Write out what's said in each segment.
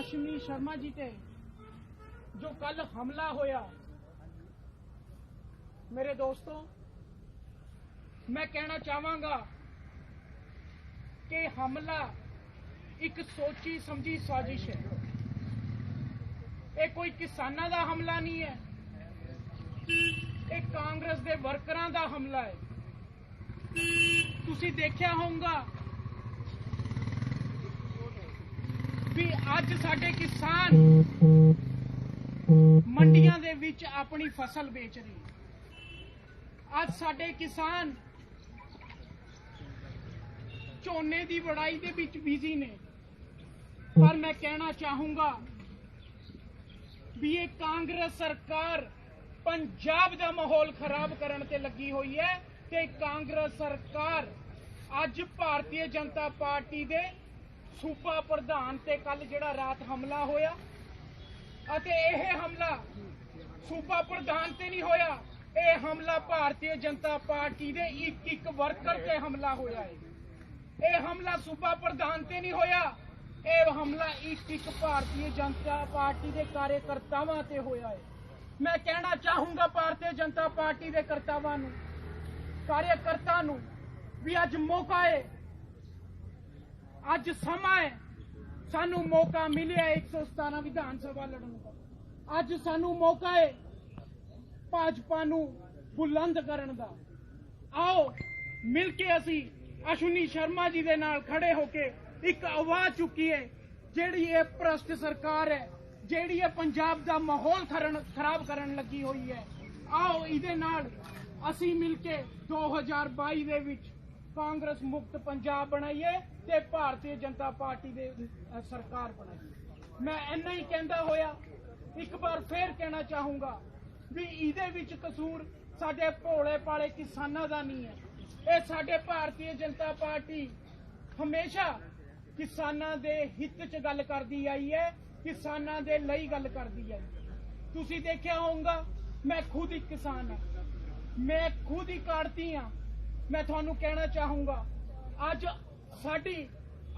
ਅਸ਼ਵਨੀ ਸ਼ਰਮਾ ਜੀ ਤੇ, ਜੋ ਕੱਲ ਹਮਲਾ ਹੋਇਆ। ਮੇਰੇ ਦੋਸਤੋ, ਮੈਂ ਕਹਿਣਾ ਚਾਹਾਂਗਾ ਕਿ ਹਮਲਾ ਇੱਕ ਸੋਚੀ ਸਮਝੀ ਸਾਜ਼ਿਸ਼ ਹੈ। ਇਹ ਕੋਈ ਕਿਸਾਨਾਂ ਦਾ ਹਮਲਾ ਨਹੀਂ ਹੈ। ਇਹ ਕਾਂਗਰਸ ਦੇ ਵਰਕਰਾਂ ਦਾ ਹਮਲਾ ਹੈ। ਤੁਸੀਂ ਦੇਖਿਆ ਹੋਊਗਾ ਵੀ ਅੱਜ ਸਾਡੇ ਕਿਸਾਨ ਮੰਡੀਆਂ ਦੇ ਵਿੱਚ ਆਪਣੀ ਫਸਲ ਵੇਚ ਰਹੇ ਅੱਜ ਸਾਡੇ ਕਿਸਾਨ ਝੋਨੇ ਦੀ ਵੜਾਈ ਦੇ ਵਿੱਚ ਬਿਜ਼ੀ ਨੇ। ਪਰ ਮੈਂ ਕਹਿਣਾ ਚਾਹੂੰਗਾ ਵੀ ਇਹ ਕਾਂਗਰਸ ਸਰਕਾਰ ਪੰਜਾਬ ਦਾ ਮਾਹੌਲ ਖਰਾਬ ਕਰਨ ਤੇ ਲੱਗੀ ਹੋਈ ਹੈ ਤੇ ਕਾਂਗਰਸ ਸਰਕਾਰ ਅੱਜ ਭਾਰਤੀ ਜਨਤਾ ਪਾਰਟੀ ਦੇ ਸੂਬਾ ਪ੍ਰਧਾਨ ਤੇ ਕੱਲ ਜਿਹੜਾ ਰਾਤ ਹਮਲਾ ਹੋਇਆ ਅਤੇ ਇਹ ਹਮਲਾ ਸੂਬਾ ਪ੍ਰਧਾਨ ਤੇ ਨਹੀਂ ਹੋਇਆ, ਇਹ ਹਮਲਾ ਭਾਰਤੀ ਜਨਤਾ ਪਾਰਟੀ ਦੇ ਇੱਕ ਇੱਕ ਵਰਕਰ ਤੇ ਹਮਲਾ ਹੋਇਆ ਹੈ। ਇਹ ਹਮਲਾ ਸੂਬਾ ਪ੍ਰਧਾਨ ਤੇ ਨਹੀਂ ਹੋਇਆ, ਇਹ ਹਮਲਾ ਇੱਕ ਇੱਕ ਭਾਰਤੀ ਜਨਤਾ ਪਾਰਟੀ ਦੇ ਕਾਰਜਕਰਤਾਵਾਂ ਤੇ ਹੋਇਆ ਹੈ। ਮੈਂ ਕਹਿਣਾ ਚਾਹੂੰਗਾ ਭਾਰਤੀ ਜਨਤਾ ਪਾਰਟੀ ਦੇ ਕਰਤਾਵਾਂ ਨੂੰ, ਕਾਰਜਕਰਤਾ ਨੂੰ ਵੀ ਅੱਜ ਮੌਕਾ ਹੈ ਅੱਜ ਸਮਾਂ ਹੈ। ਸਾਨੂੰ ਮੌਕਾ ਮਿਲਿਆ ਹੈ 117 ਵਿਧਾਨ ਸਭਾ ਲੜਨ ਦਾ। ਅੱਜ ਸਾਨੂੰ ਮੌਕਾ ਹੈ ਭਾਜਪਾ ਨੂੰ ਬੁਲੰਦ ਕਰਨ ਦਾ। ਆਓ, ਮਿਲ ਕੇ ਅਸੀਂ ਅਸ਼ਵਨੀ ਸ਼ਰਮਾ ਜੀ ਦੇ ਨਾਲ ਖੜੇ ਹੋ ਕੇ ਇੱਕ ਆਵਾਜ਼ ਚੁੱਕੀਏ ਜਿਹੜੀ ਇਹ ਭ੍ਰਸ਼ਟ ਸਰਕਾਰ ਹੈ, ਜਿਹੜੀ ਇਹ ਪੰਜਾਬ ਦਾ ਮਾਹੌਲ ਖਰਾਬ ਕਰਨ ਲੱਗੀ ਹੋਈ ਹੈ। ਆਓ, ਇਹਦੇ ਨਾਲ ਅਸੀਂ ਮਿਲ ਕੇ 2022 ਦੇ ਵਿੱਚ ਕਾਂਗਰਸ ਮੁਕਤ ਪੰਜਾਬ ਬਣਾਈਏ ਤੇ ਭਾਰਤੀ ਜਨਤਾ ਪਾਰਟੀ ਦੇ ਸਰਕਾਰ ਬਣਾਈਏ। ਮੈਂ ਇੰਨਾ ਹੀ ਕਹਿੰਦਾ ਹੋਇਆ, ਇੱਕ ਵਾਰ ਫੇਰ ਕਹਿਣਾ ਚਾਹੂੰਗਾ ਵੀ ਇਹਦੇ ਵਿੱਚ ਕਸੂਰ ਸਾਡੇ ਭੋਲੇ ਪਾਲੇ ਕਿਸਾਨਾਂ ਦਾ ਨਹੀਂ ਹੈ। ਇਹ ਸਾਡੇ ਭਾਰਤੀ ਜਨਤਾ ਪਾਰਟੀ ਹਮੇਸ਼ਾ ਕਿਸਾਨਾਂ ਦੇ ਹਿੱਤ 'ਚ ਗੱਲ ਕਰਦੀ ਆਈ ਹੈ, ਕਿਸਾਨਾਂ ਦੇ ਲਈ ਗੱਲ ਕਰਦੀ ਆਈ ਹੈ। ਤੁਸੀਂ ਦੇਖਿਆ ਹੋਊਗਾ, ਮੈਂ ਖੁਦ ਹੀ ਕਿਸਾਨ ਹਾਂ। ਮੈਂ ਖੁਦ ਹੀ ਕਾੜਤੀ ਹਾਂ ਮੈਂ ਤੁਹਾਨੂੰ ਕਹਿਣਾ ਚਾਹੂੰਗਾ, ਅੱਜ ਸਾਡੀ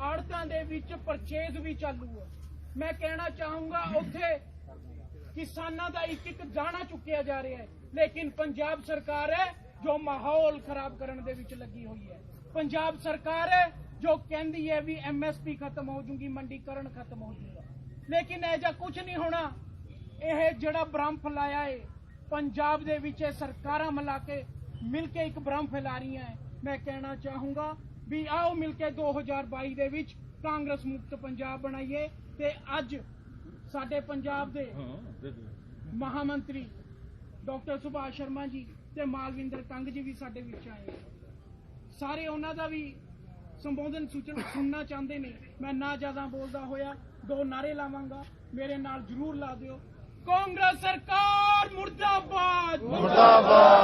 ਆੜਤਾਂ ਦੇ ਵਿੱਚ ਪਰਚੇਜ਼ ਵੀ ਚਾਲੂ ਹੈ। ਮੈਂ ਕਹਿਣਾ ਚਾਹੂੰਗਾ, ਉੱਥੇ ਕਿਸਾਨਾਂ ਦਾ ਇੱਕ ਇੱਕ ਦਾਣਾ ਚੁੱਕਿਆ ਜਾ ਰਿਹਾ ਹੈ, ਲੇਕਿਨ ਪੰਜਾਬ ਸਰਕਾਰ ਹੈ, ਜੋ ਮਾਹੌਲ ਖਰਾਬ ਕਰਨ ਦੇ ਵਿੱਚ ਲੱਗੀ ਹੋਈ ਹੈ। ਪੰਜਾਬ ਸਰਕਾਰ ਹੈ, ਜੋ ਕਹਿੰਦੀ ਹੈ ਵੀ ਐਮਐਸਪੀ ਖਤਮ ਹੋ ਜੂਗੀ, ਮੰਡੀਕਰਨ ਖਤਮ ਹੋ ਜੂਗਾ। ਲੇਕਿਨ ਇਹ ਜਾਂ ਕੁਝ ਨਹੀਂ ਹੋਣਾ। ਇਹ ਜਿਹੜਾ ਬ੍ਰਹਮ ਫੈਲਾਇਆ ਹੈ ਪੰਜਾਬ ਦੇ ਵਿੱਚ ਇਹ ਸਰਕਾਰਾਂ ਮਿਲਾ ਕੇ ਮਿਲ ਕੇ ਇੱਕ ਭ੍ਰਮ ਫੈਲਾ ਰਹੀਆਂ ਹੈ ਮੈਂ ਕਹਿਣਾ ਚਾਹੂੰਗਾ ਵੀ ਆਓ ਮਿਲ ਕੇ 2022 ਦੇ ਵਿੱਚ ਕਾਂਗਰਸ ਮੁਕਤ ਪੰਜਾਬ ਬਣਾਈਏ ਤੇ ਅੱਜ ਸਾਡੇ ਪੰਜਾਬ ਦੇ ਮਹਾਮੰਤਰੀ ਡਾਕਟਰ ਸੁਭਾਸ਼ ਸ਼ਰਮਾ ਜੀ ਤੇ ਮਾਲਵਿੰਦਰ ਕੰਗ ਜੀ ਵੀ ਸਾਡੇ ਵਿੱਚ ਆਏ। ਸਾਰੇ ਉਹਨਾਂ ਦਾ ਵੀ ਸੰਬੋਧਨ ਸੂਚਨ ਸੁਣਨਾ ਚਾਹੁੰਦੇ ਨੇ। ਮੈਂ ਨਾ ਜ਼ਿਆਦਾ ਬੋਲਦਾ ਹੋਇਆ ਦੋ ਨਾਰੇ ਲਾਵਾਂਗਾ। ਮੇਰੇ ਨਾਲ ਜਰੂਰ ਲਾ ਦਿਓ। ਕਾਂਗਰਸ ਸਰਕਾਰ ਮੁਰਦਾਬਾਦ! ਮੁਰਦਾਬਾਦ!